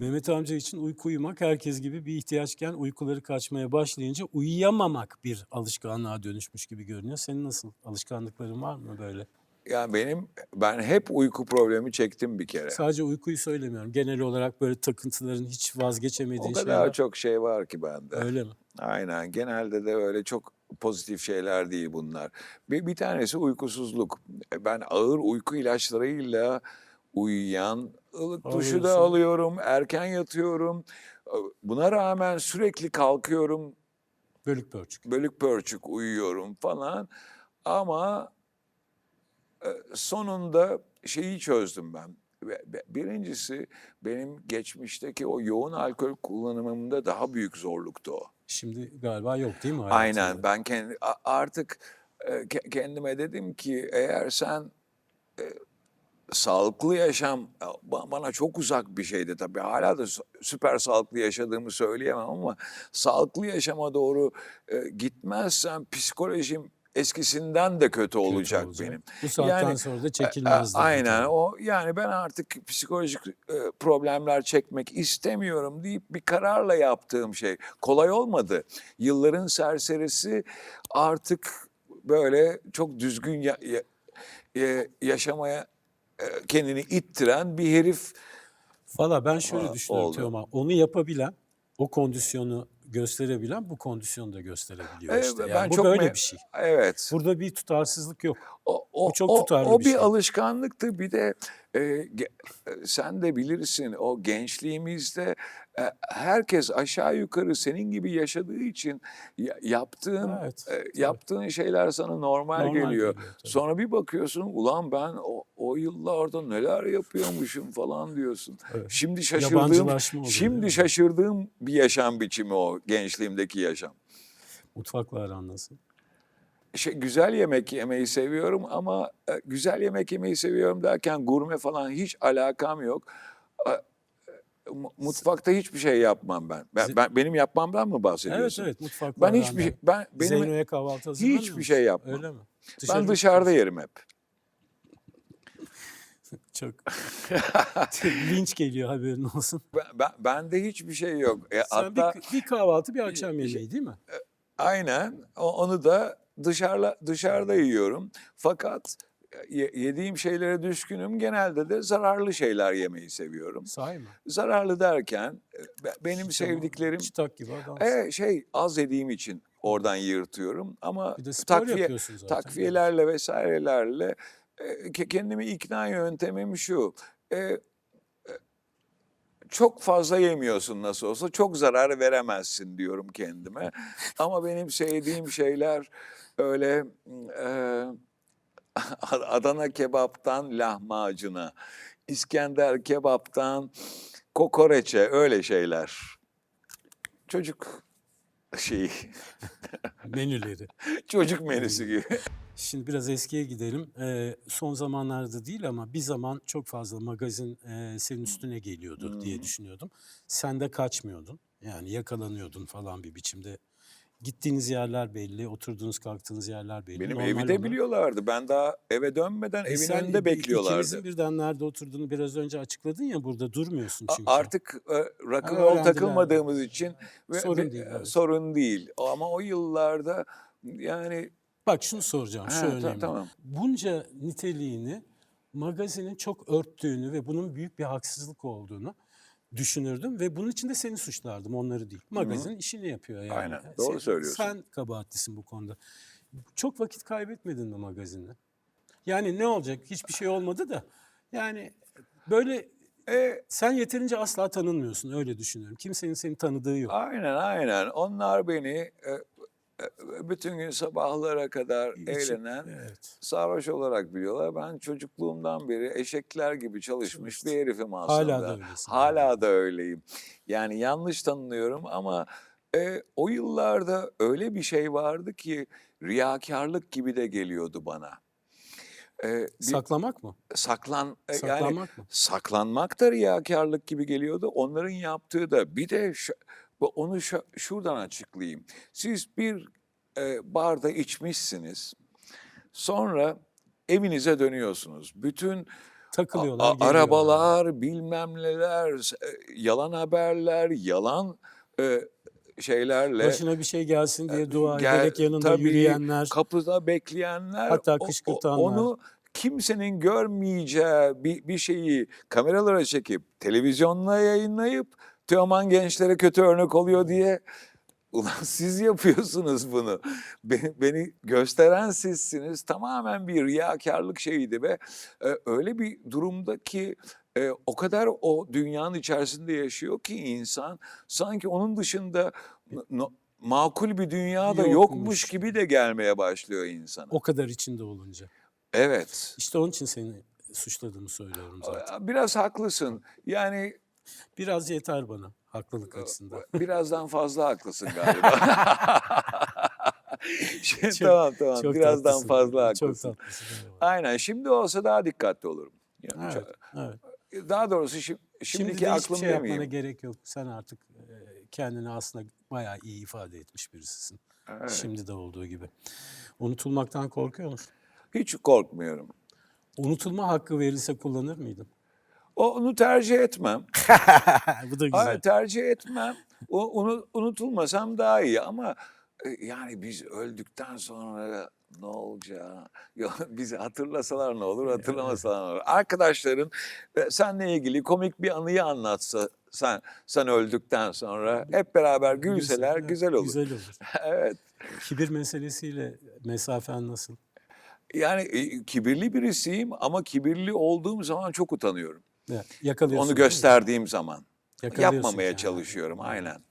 Mehmet amca için uyku uyumak herkes gibi bir ihtiyaçken uykuları kaçmaya başlayınca uyuyamamak bir alışkanlığa dönüşmüş gibi görünüyor. Senin nasıl alışkanlıkların var mı böyle? Yani benim ben hep uyku problemi çektim bir kere. Sadece uykuyu söylemiyorum. Genel olarak böyle takıntıların hiç O vazgeçemediğin kadar şeyler. çok şey var ki bende. Öyle mi? Aynen. Genelde de öyle çok pozitif şeyler değil bunlar. Bir, bir tanesi uykusuzluk. Ben ağır uyku ilaçlarıyla uyuyan, ılık duşu da alıyorum, erken yatıyorum. Buna rağmen sürekli kalkıyorum, Bölük pörçük. bölük pörçük uyuyorum falan. Ama e, sonunda şeyi çözdüm ben. Birincisi benim geçmişteki o yoğun alkol kullanımımda daha büyük zorluktu o. Şimdi galiba yok değil mi? Aynen hayatında? ben kendi artık e, ke- kendime dedim ki eğer sen e, sağlıklı yaşam e, ba- bana çok uzak bir şeydi tabii hala da süper sağlıklı yaşadığımı söyleyemem ama sağlıklı yaşama doğru e, gitmezsem psikolojim eskisinden de kötü, Kötü olacak, olacak. benim. Bu saatten Yani, sonra da E, çekilmez. a- Aynen o yani ben artık psikolojik e, problemler çekmek istemiyorum deyip bir kararla yaptığım şey. Kolay olmadı. Yılların serserisi artık böyle çok düzgün ya- ya- e, yaşamaya e, kendini ittiren bir herif Valla ben şöyle düşünüyorum. Teoman. Onu yapabilen, o kondisyonu gösterebilen bu kondisyonu da gösterebiliyor E, işte. Yani ben bu çok böyle bir şey. evet. Burada bir tutarsızlık yok. O, o, Bu çok o- tutarlı o bir bir şey. alışkanlıktı. Bir de e, ge- e, sen de bilirsin o gençliğimizde e, herkes aşağı yukarı senin gibi yaşadığı için ya- yaptığın Evet, e, yaptığın şeyler sana normal, Normal geliyor. geliyor, tabii. Sonra bir bakıyorsun ulan ben o, o yıllarda neler yapıyormuşum falan diyorsun. Evet. Şimdi şaşırdığım şimdi evet. şaşırdığım bir yaşam biçimi o gençliğimdeki yaşam. Mutfakla aran nasıl? Şey, güzel yemek yemeyi seviyorum ama e, güzel yemek yemeyi seviyorum derken gurme falan hiç alakam yok. E, e, mu- Mutfakta hiçbir şey yapmam ben. ben, ben benim yapmamdan mı Evet bahsediyorsun? evet mutfakla Ben aran hiçbir şey, ben benim Zeyno'ya kahvaltı hiçbir şey yapmam. Öyle mi? ben mı dışarıda çıkıyorsun? yerim hep. Çok. Linç geliyor haberin olsun. Ben, ben bende hiçbir şey yok. E, Sen hatta bir, bir kahvaltı bir akşam yemeği değil mi? aynen o- onu da dışarıda dışarıda yiyorum. Fakat e, ye- yediğim şeylere düşkünüm. Genelde de zararlı şeyler yemeyi seviyorum. Sahi mi? Zararlı derken e, be- benim İşte sevdiklerim Çıtak gibi adam. e, şey az yediğim için oradan yırtıyorum ama takviye zaten. takviyelerle vesairelerle e, ke- kendimi ikna yöntemim şu. e, çok fazla yemiyorsun nasıl olsa çok zarar veremezsin diyorum kendime. Ama benim sevdiğim şeyler öyle e, Adana kebaptan lahmacuna, İskender kebaptan kokoreçe öyle şeyler. Çocuk şeyi, Menüleri. çocuk menüsü gibi. Şimdi biraz eskiye gidelim. Ee, son zamanlarda değil ama bir zaman çok fazla magazin e, senin üstüne geliyordu diye Hmm. düşünüyordum. Sen de kaçmıyordun. Yani yakalanıyordun falan bir biçimde. Gittiğiniz yerler belli, oturduğunuz kalktığınız yerler belli. Benim Normal evi de olarak. biliyorlardı. Ben daha eve dönmeden E evin önünde bekliyorlardı. İkimizin birden nerede oturduğunu biraz önce açıkladın ya burada durmuyorsun çünkü. Artık e, rock'n'roll öğrendiler. takılmadığımız için ve, Sorun değil, e, evet. sorun değil. Ama o yıllarda yani Bak şunu soracağım, şu Ha, önemli. tamam. Bunca niteliğini magazinin çok örttüğünü ve bunun büyük bir haksızlık olduğunu düşünürdüm ve bunun için de seni suçlardım, onları değil. Magazin işini yapıyor yani. Aynen, doğru Sen- söylüyorsun. Sen kabahatlisin bu konuda. Çok vakit kaybetmedin mi magazinle? Yani ne olacak? Hiçbir şey olmadı da. Yani böyle e, sen yeterince asla tanınmıyorsun öyle düşünüyorum. Kimsenin seni tanıdığı yok. aynen aynen onlar beni e, bütün gün sabahlara kadar İçin- eğlenen Evet. sarhoş olarak biliyorlar. Ben çocukluğumdan beri eşekler gibi çalışmış bir herifim aslında. Hala da öylesin. Hala da öyleyim. Yani yanlış tanınıyorum ama e, o yıllarda öyle bir şey vardı ki riyakarlık gibi de geliyordu bana. E, bir Saklamak mı? saklan e, yani mı? saklanmak da riyakarlık gibi geliyordu. Onların yaptığı da bir de bu- onu şu- şuradan açıklayayım. Siz bir e, barda içmişsiniz. Sonra evinize dönüyorsunuz. Bütün Takılıyorlar, A- arabalar, bilmem neler, e, yalan haberler, yalan e, şeylerle Başına bir şey gelsin diye dua gel- ederek yanında tabii, yürüyenler. kapıda bekleyenler, Hatta kışkırtanlar. onu kimsenin görmeyeceği bir, bir şeyi kameralara çekip televizyonla yayınlayıp Teoman gençlere kötü örnek oluyor diye Ulan siz yapıyorsunuz bunu. Beni, beni gösteren sizsiniz. Tamamen bir riyakarlık şeyiydi ve e, öyle bir durumda ki e, o kadar o dünyanın içerisinde yaşıyor ki insan sanki onun dışında no- makul bir dünya da Yokmuş. yokmuş gibi de gelmeye başlıyor insana. O kadar içinde olunca. Evet. İşte onun için seni suçladığımı söylüyorum zaten. Biraz haklısın. Yani Biraz yeter bana haklılık açısından. birazdan fazla haklısın galiba. Çok- tamam tamam. Çok birazdan tatlısın. fazla Çok haklısın. tatlısın. eyvallah. Aynen. Şimdi olsa daha dikkatli olurum. Yani Evet, çok- evet. Daha doğrusu şi- Şimdi şimdiki hiçbir aklım şey demeyeyim. gerek yok. Sen artık kendini aslında bayağı iyi ifade etmiş birisisin. Evet. Şimdi de olduğu gibi. Unutulmaktan korkuyor musun? Hiç korkmuyorum. Unutulma hakkı verilse kullanır mıydın? Onu tercih etmem. Bu da güzel. Hayır tercih etmem. O, onu unutulmasam daha iyi ama e, yani biz öldükten sonra ne olacağı, ya bizi hatırlasalar ne olur, hatırlamasalar ne olur. Arkadaşların e, seninle ilgili komik bir anıyı anlatsa sen sen öldükten sonra hep beraber gülseler evet, güzel olur. Güzel olur. evet. Kibir meselesiyle mesafen nasıl? Yani e, kibirli birisiyim ama kibirli olduğum zaman çok utanıyorum. Evet, yakalıyorsun. Onu gösterdiğim zaman. Yapmamaya kendini. çalışıyorum aynen.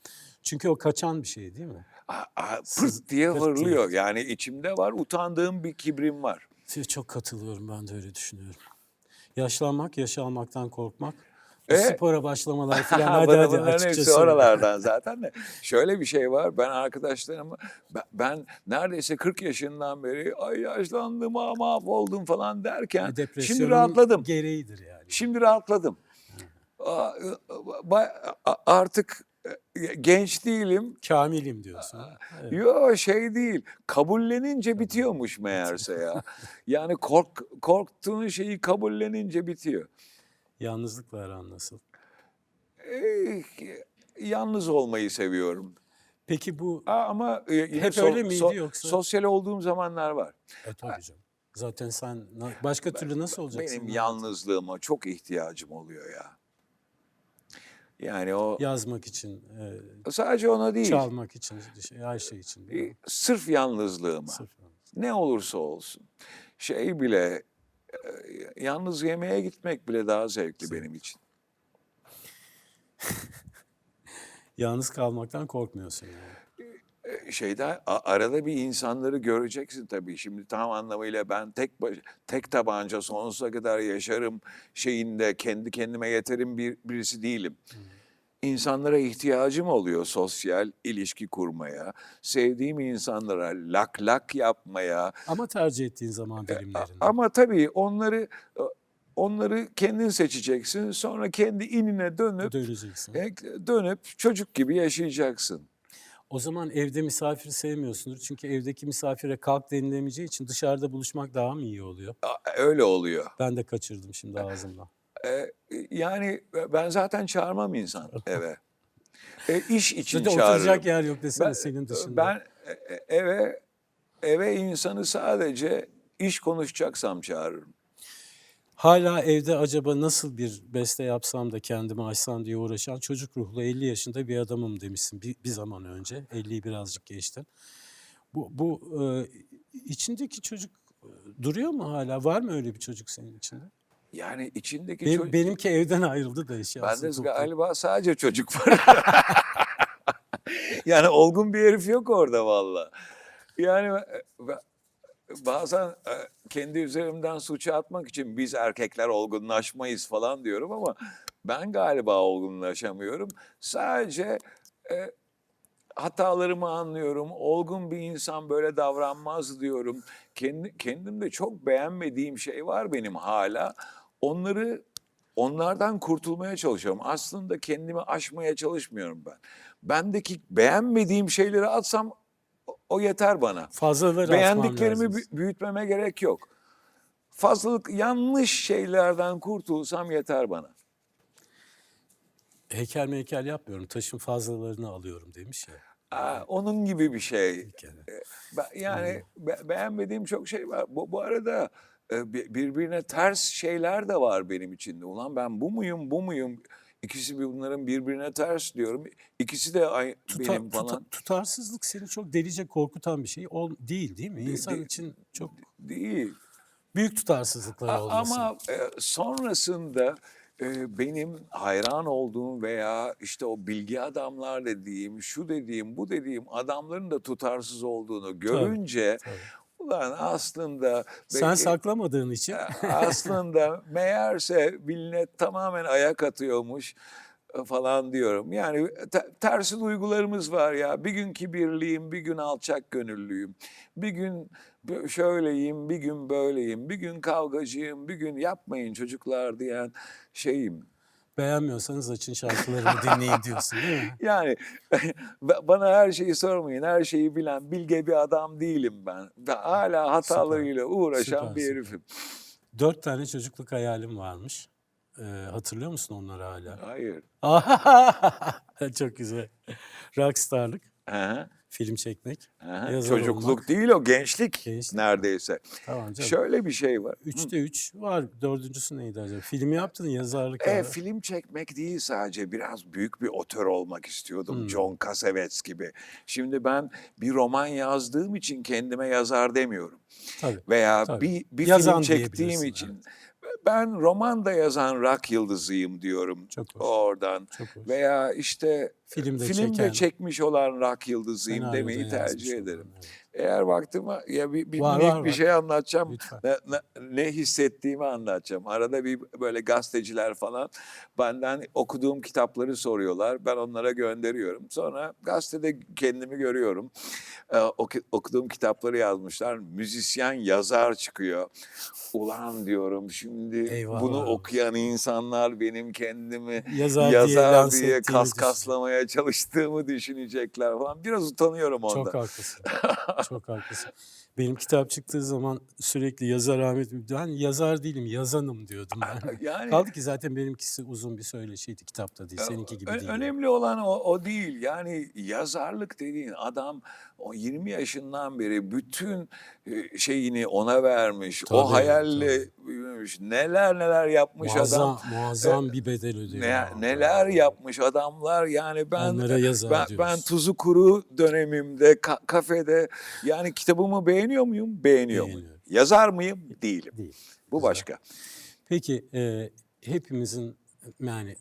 Çünkü o kaçan bir şey değil mi? Aa, Sız- pırt diye pırt diye. fırlıyor. Yani içimde var utandığım bir kibrim var. Çok katılıyorum ben de öyle düşünüyorum. Yaşlanmak, yaş almaktan korkmak. E? Spora başlamalar falan Ha, hadi hadi bunların hepsi oralardan zaten de. Şöyle bir şey var. Ben arkadaşlarıma ben, ben neredeyse 40 yaşından beri ay yaşlandım ha mahvoldum falan derken şimdi rahatladım. gereğidir yani. Şimdi rahatladım. Artık e, genç değilim. Kamilim diyorsun. Evet. Yo şey değil. Kabullenince bitiyormuş meğerse ya. Yani kork, korktuğun şeyi kabullenince bitiyor. Yalnızlıkla aran nasıl? Eh, yalnız olmayı seviyorum. Peki bu Aa, ama e, Hep so- öyle miydi so- yoksa? Sosyal olduğum zamanlar var. e, tabii canım. Zaten sen başka türlü nasıl olacaksın? Benim ya? yalnızlığıma çok ihtiyacım oluyor ya. Yani o Yazmak için, e, sadece ona değil. çalmak için, şey, her şey için. e? Sırf yalnızlığıma. Sırf. Ne olursa olsun. Şey bile yalnız yemeğe gitmek bile daha zevkli benim için. Yalnız kalmaktan korkmuyorsun yani. E, Şeyde arada bir insanları göreceksin tabii. Şimdi tam anlamıyla ben tek baş- tek tabanca sonsuza kadar yaşarım şeyinde kendi kendime yeterim bir birisi değilim. İnsanlara ihtiyacım oluyor sosyal ilişki kurmaya, sevdiğim insanlara lak lak yapmaya. Ama tercih ettiğin zaman A- dilimlerinde. Ama tabii onları onları kendin seçeceksin. Sonra kendi inine dönüp Döneceksin. e, dönüp çocuk gibi yaşayacaksın. O zaman evde misafir sevmiyorsundur. Çünkü evdeki misafire kalk denilemeyeceği için dışarıda buluşmak daha mı iyi oluyor? Öyle oluyor. Ben de kaçırdım şimdi ağzımdan. E, yani ben zaten çağırmam insan eve. E, iş için Zaten çağırırım. oturacak yer yok desene Ben- senin dışında. Ben e, eve eve insanı sadece iş konuşacaksam çağırırım. Hala evde acaba nasıl bir beste yapsam da kendimi açsam diye uğraşan çocuk ruhlu 50 yaşında bir adamım demişsin bir, bir zaman önce. 50'yi birazcık geçtin. Bu, bu e, içindeki çocuk e, duruyor mu hala? Var mı öyle bir çocuk senin içinde? Yani içindeki Benim, çocuk... benimki evden ayrıldı da eşyasını Bende toplayıp. galiba sadece çocuk var. yani olgun bir herif yok orada valla. Yani e, bazen e, kendi üzerimden suçu atmak için biz erkekler olgunlaşmayız falan diyorum ama ben galiba olgunlaşamıyorum. Sadece e, hatalarımı anlıyorum. Olgun bir insan böyle davranmaz diyorum. Kendi, kendimde çok beğenmediğim şey var benim hala. Onları onlardan kurtulmaya çalışıyorum. Aslında kendimi aşmaya çalışmıyorum ben. Bendeki beğenmediğim şeyleri atsam o- yeter bana. Fazlaları Beğendiklerimi büyütmeme gerek yok. fazlalık yanlış şeylerden kurtulsam yeter bana. Heykel meykel yapmıyorum. Taşın fazlalarını alıyorum demiş ya. Aa, onun gibi bir şey. Ben- yani be- beğenmediğim çok şey var. Bu, bu arada birbirine ters şeyler de var benim içinde. Ulan ben bu muyum, bu muyum? İkisi bunların birbirine ters diyorum. İkisi de ay, Tuta- benim tuta- falan. tutarsızlık seni çok delice korkutan bir şey ol, değil değil mi? İnsan değil. için çok Değil. büyük tutarsızlıklar olması. Ama e, sonrasında e, benim hayran olduğum veya işte o bilgi adamlar dediğim, şu dediğim, bu dediğim adamların da tutarsız olduğunu görünce tabii. Ulan aslında Sen be- saklamadığın için aslında meğerse millet tamamen ayak atıyormuş e, falan diyorum. Yani te- tersi duygularımız var ya. Bir gün kibirliyim, bir gün alçak gönüllüyüm. Bir gün şöyleyim, bir gün böyleyim. Bir gün kavgacıyım, bir gün yapmayın çocuklar diyen şeyim. Beğenmiyorsanız açın şarkılarımı dinleyin diyorsun değil mi? Yani ba- bana her şeyi sormayın. Her şeyi bilen, bilge bir adam değilim ben. Hala hatalarıyla uğraşan Süper, bir süper. herifim. Dört tane çocukluk hayalim varmış. Ee, hatırlıyor musun onları hala? Hayır. Çok güzel. Rockstarlık, hı. Film çekmek, Aha, Çocukluk olmak. değil o gençlik, Gençlik. neredeyse. Tamam canım. Şöyle bir şey var. Üçte üç var. Dördüncüsü neydi acaba? Film yaptın, yazarlık. E, abi. film çekmek değil sadece biraz büyük bir otör olmak istiyordum. Hmm. John Cassavetes gibi. Şimdi ben bir roman yazdığım için kendime yazar demiyorum. Tabii. Veya Tabii. bir, bir Yazan film çektiğim için ben roman da yazan rock yıldızıyım diyorum Çok hoş. oradan. Çok hoş. Veya işte Filmde filmde çeken, çekmiş olan rock yıldızıyım senaryoda demeyi tercih olan, ederim. evet. Eğer vaktim ya bir, bir, Var, minik var, bir var. şey anlatacağım. Ne, ne, ne hissettiğimi anlatacağım. Arada bir böyle gazeteciler falan benden okuduğum kitapları soruyorlar. Ben onlara gönderiyorum. Sonra gazetede kendimi görüyorum. Ee, oku- okuduğum kitapları yazmışlar. Müzisyen yazar çıkıyor. Ulan diyorum şimdi Eyvah bunu var. okuyan insanlar benim kendimi Yazar, diye, yazar diye ettiğini kas kaslamaya çalıştığımı düşünecekler falan. Biraz utanıyorum ondan. Çok haklısın. Çok haklısın. Benim kitap çıktığı zaman sürekli yazar Ahmet ben yazar değilim yazanım diyordum ben. Yani Kaldı ki zaten benimkisi uzun bir söyleşiydi kitapta değil. Seninki gibi değil. Önemli olan o, o değil. Yani yazarlık dediğin adam o 20 yaşından beri bütün e, şeyini ona vermiş. Tabii, o hayalle büyümüş. Neler neler yapmış muazzam, adam. muazzam bir bedel ödüyor. Ne, neler yapmış adamlar. Yani ben ben, diyoruz. ben tuzu kuru dönemimde ka- kafede yani kitabımı beğeniyor muyum? Beğeniyor muyum? Beğeniyorum. Yazar mıyım? Değilim. Değil. Bu Güzel. başka. Peki e, hepimizin yani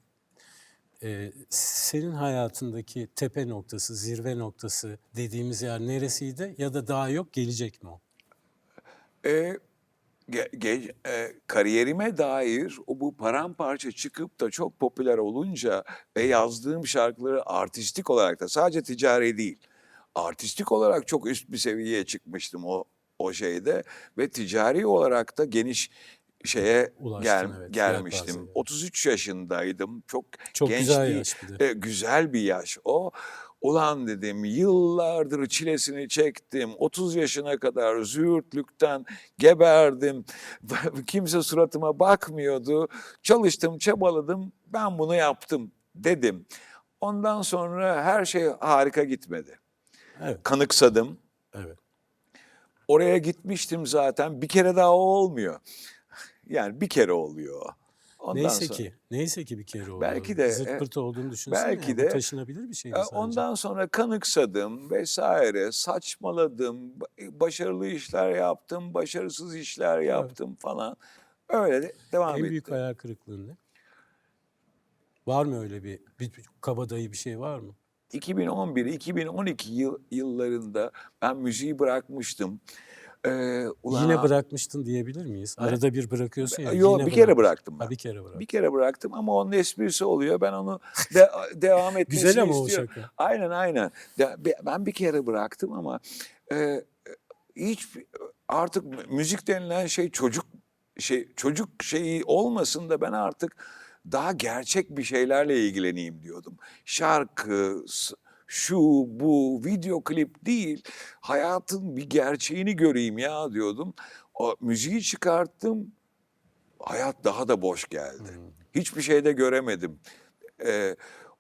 e, senin hayatındaki tepe noktası, zirve noktası dediğimiz yer neresiydi ya da daha yok gelecek mi o? E, ge- ge- e, kariyerime dair o bu paramparça çıkıp da çok popüler olunca ve yazdığım şarkıları artistik olarak da sadece ticari değil, artistik olarak çok üst bir seviyeye çıkmıştım o o şeyde ve ticari olarak da geniş şeye Ulaştın, gel, evet, gelmiştim. yelpazeye. 33 yaşındaydım. Çok Çok genç güzel bir- yaş bir de. e, güzel bir yaş o. Ulan dedim yıllardır çilesini çektim. 30 yaşına kadar züğürtlükten geberdim. Kimse suratıma bakmıyordu. Çalıştım, çabaladım. Ben bunu yaptım dedim. Ondan sonra her şey harika gitmedi. Evet, Kanıksadım. evet. Oraya gitmiştim zaten. Bir kere daha o olmuyor. Yani bir kere oluyor. Ondan neyse sonra- ki, neyse ki bir kere oldu. Belki de, Zırt e, pırt olduğunu düşünsene. belki bu de, taşınabilir bir şey mi E, sence? Ondan sonra kanıksadım vesaire, saçmaladım, ba- başarılı işler yaptım, başarısız işler yaptım falan. Öyle de devam En etti. büyük hayal kırıklığın ne? Var mı öyle bir, bir, bir kabadayı bir şey var mı? 2011-2012 yıl, yıllarında ben müziği bırakmıştım. Ee, ulan- Yine bırakmıştın diyebilir miyiz? Arada bir bırakıyorsun ya. Yok bir kere bırak- bıraktım ben. Ha, bir kere bırak. Bir kere bıraktım ama onun esprisi oluyor. Ben onu de- devam etmesini Güzel ama o istiyorum. şaka. Aynen aynen. De- Ben bir kere bıraktım ama e, hiç artık müzik denilen şey çocuk şey çocuk şeyi olmasın da ben artık daha gerçek bir şeylerle ilgileneyim diyordum. Şarkı, şu, bu, video klip değil, hayatın bir gerçeğini göreyim ya diyordum. o müziği çıkarttım. Hayat daha da boş geldi. Hiçbir şey de göremedim. Ee,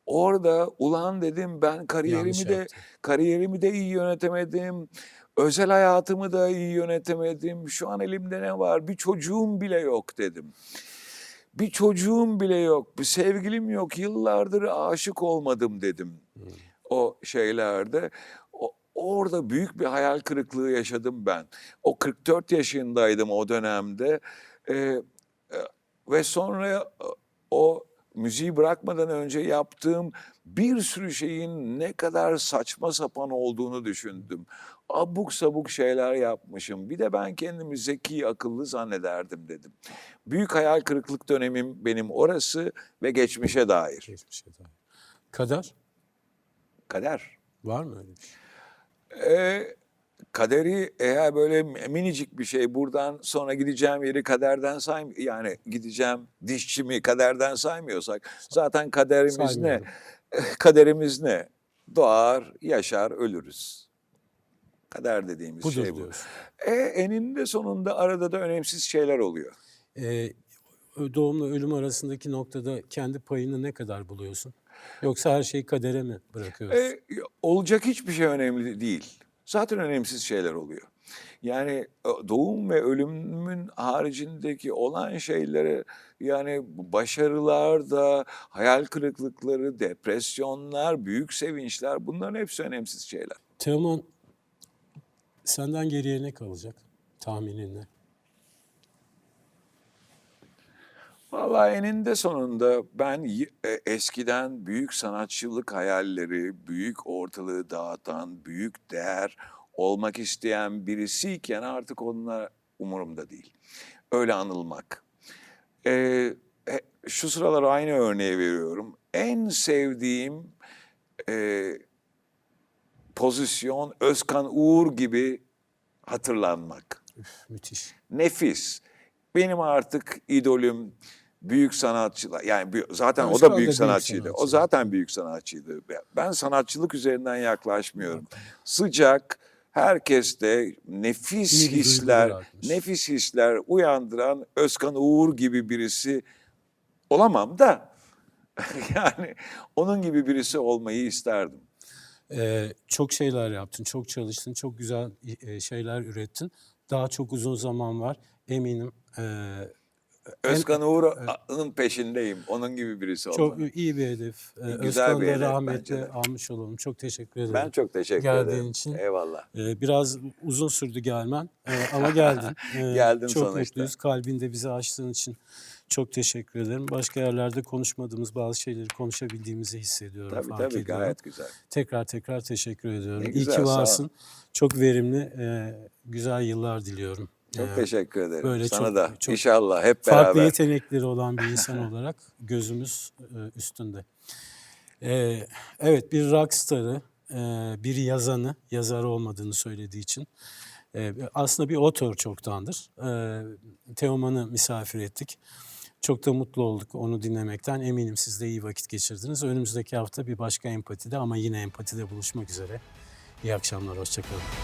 orada ulan dedim ben kariyerimi Yanlış de yaptın. kariyerimi de iyi yönetemedim. Özel hayatımı da iyi yönetemedim. Şu an elimde ne var? Bir çocuğum bile yok dedim. Bir çocuğum bile yok, bir sevgilim yok. Yıllardır aşık olmadım dedim. O şeylerde. O, orada büyük bir hayal kırıklığı yaşadım ben. O 44 yaşındaydım o dönemde. Ee, e, ve sonra e, o müziği bırakmadan önce yaptığım bir sürü şeyin ne kadar saçma sapan olduğunu düşündüm. Abuk sabuk şeyler yapmışım. Bir de ben kendimi zeki, akıllı zannederdim dedim. Büyük hayal kırıklık dönemim benim orası ve geçmişe dair. Geçmişe dair. Kader Kader. var mı öyle bir şey? Ee, kaderi eğer böyle minicik bir şey buradan sonra gideceğim yeri kaderden say yani gideceğim dişçimi kaderden saymıyorsak zaten kaderimiz ne? Saymıyorum. Kaderimiz ne? Doğar, yaşar, ölürüz. Kader dediğimiz Budur şey bu. diyorsun. E, eninde sonunda arada da önemsiz şeyler oluyor. Ee, doğumla ölüm arasındaki noktada kendi payını ne kadar buluyorsun? Yoksa her şeyi kadere mi bırakıyorsun? E, olacak hiçbir şey önemli değil. Zaten önemsiz şeyler oluyor. Yani e, doğum ve ölümün haricindeki olan şeylere yani başarılar da, hayal kırıklıkları, depresyonlar, büyük sevinçler bunların hepsi önemsiz şeyler. Teoman senden geriye ne kalacak tahminin ne? Vallahi eninde sonunda ben e, eskiden büyük sanatçılık hayalleri, büyük ortalığı dağıtan, büyük değer olmak isteyen birisiyken artık onlar umurumda değil. Öyle anılmak. Ee, şu sıralar aynı örneği veriyorum. En sevdiğim e, pozisyon Özkan Uğur gibi hatırlanmak Üf, müthiş. nefis. Benim artık idolüm büyük sanatçılar. Yani büyük- zaten o Özkan da da büyük büyük sanatçıydı. O sanatçı. zaten büyük sanatçıydı. Ben sanatçılık üzerinden yaklaşmıyorum. Sıcak, herkeste nefis İyi hisler, nefis hisler uyandıran Özkan Uğur gibi birisi olamam da yani onun gibi birisi olmayı isterdim. Ee, çok şeyler yaptın, çok çalıştın, çok güzel e, şeyler ürettin. Daha çok uzun zaman var. Eminim e, Özkan Uğur'un peşindeyim. Onun gibi birisi çok olmak. iyi bir hedef. Ee, Güzel Özkan'ı bir da hedef bence rahmetle de. almış olalım. Çok teşekkür ederim. Ben çok teşekkür Geldiğin ederim. için. Eyvallah. Ee, biraz uzun sürdü gelmen Ee, ama geldin. Ee, Geldim çok sonuçta. mutluyuz. Kalbinde bizi açtığın için çok teşekkür ederim. Başka yerlerde konuşmadığımız bazı şeyleri konuşabildiğimizi hissediyorum. Tabii fark tabii ediyorum. gayet güzel. Tekrar tekrar teşekkür ediyorum. Ne İyi güzel, ki varsın. Çok verimli, e, güzel yıllar diliyorum. Çok Ee, teşekkür ederim. böyle Sana çok- da. çok İnşallah hep farklı beraber. yetenekleri olan bir insan olarak gözümüz e, üstünde. Ee, evet bir rockstar'ı, e, bir yazanı, yazarı olmadığını söylediği için e, aslında bir otor çoktandır. E, Teoman'ı misafir ettik. Çok da mutlu olduk onu dinlemekten. Eminim siz de iyi vakit geçirdiniz. Önümüzdeki hafta bir başka empatide ama yine empatide buluşmak üzere. İyi akşamlar, hoşçakalın.